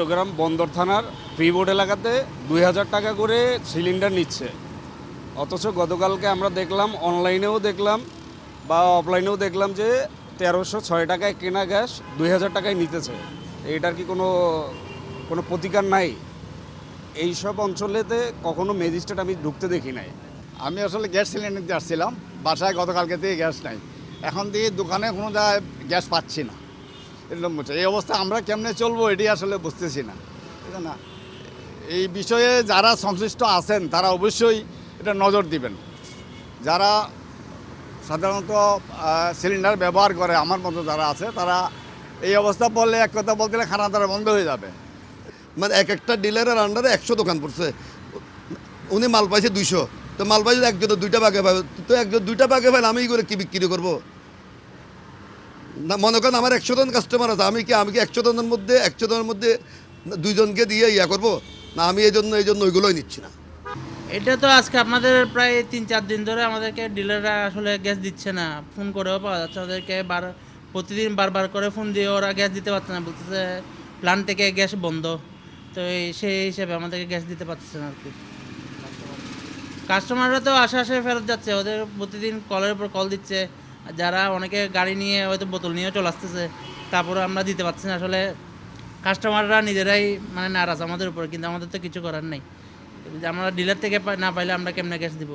চট্টগ্রাম বন্দর থানার ফ্রিবোর্ড এলাকাতে দুই হাজার টাকা করে সিলিন্ডার নিচ্ছে। অথচ গতকালকে আমরা দেখলাম, অনলাইনেও দেখলাম বা অফলাইনেও দেখলাম যে তেরোশো ছয় টাকায় কেনা গ্যাস দুই হাজার টাকায় নিতেছে। এটার কি কোনো কোনো প্রতিকার নাই? এই সব অঞ্চলেতে কখনো ম্যাজিস্ট্রেট আমি ঢুকতে দেখি নাই। আমি আসলে গ্যাস সিলিন্ডার দিয়ে আসছিলাম, বাসায় গতকালকে থেকে গ্যাস নাই। এখন থেকে দোকানে কোনো জায়গায় গ্যাস পাচ্ছি না। এরকম এই অবস্থা আমরা কেমনে চলবো এটি আসলে বুঝতেছি না। এই বিষয়ে যারা সংশ্লিষ্ট আছেন, তারা অবশ্যই এটা নজর দিবেন। যারা সাধারণত সিলিন্ডার ব্যবহার করে, আমার মতো যারা আছে, তারা এই অবস্থা বললে এক কথা বলতে গেলে খানা তারা বন্ধ হয়ে যাবে। মানে এক একটা ডিলারের আন্ডারে একশো দোকান পড়ছে। উনি মাল পাইছে দুইশো। তো মাল পাইছে একজন দুইটা ভাগে পাবে তো একজন দুইটা ভাগে পাইলে আমি করে কি বিক্রি করব? মনে করেন আমার একশো জন কাস্টমার আছে, আমি কি আমি কি একশো জনের মধ্যে একশো জনের মধ্যে দুইজনকে দিয়ে ইয়া করব? না, আমি এই জন্য এই জন্য ওইগুলোই নিচ্ছি না। এটা তো আজকে আপনাদের প্রায় তিন, চার দিন ধরে আমাদেরকে ডিলাররা আসলে গ্যাস দিচ্ছে না। ফোন করেও পাওয়া যাচ্ছে ওদেরকে বার, প্রতিদিন বারবার করে ফোন দিয়ে ওরা গ্যাস দিতে পারছে না। বলতেছে প্ল্যান থেকে গ্যাস বন্ধ। তো সেই হিসেবে আমাদেরকে গ্যাস দিতে পারতেছে না আর কি কাস্টমাররা তো আশে আশে ফেরত যাচ্ছে। ওদের প্রতিদিন কলের উপর কল দিচ্ছে। যারা অনেকে গাড়ি নিয়ে হয়তো বোতল নিয়েও চলে আসতেছে তারপরে আমরা দিতে পারছি না। আসলে কাস্টমাররা নিজেরাই মানে নারাজ আমাদের উপরে, কিন্তু আমাদের তো কিছু করার নেই। আমরা ডিলার থেকে না পাইলে আমরা কেমনে গ্যাস দিব?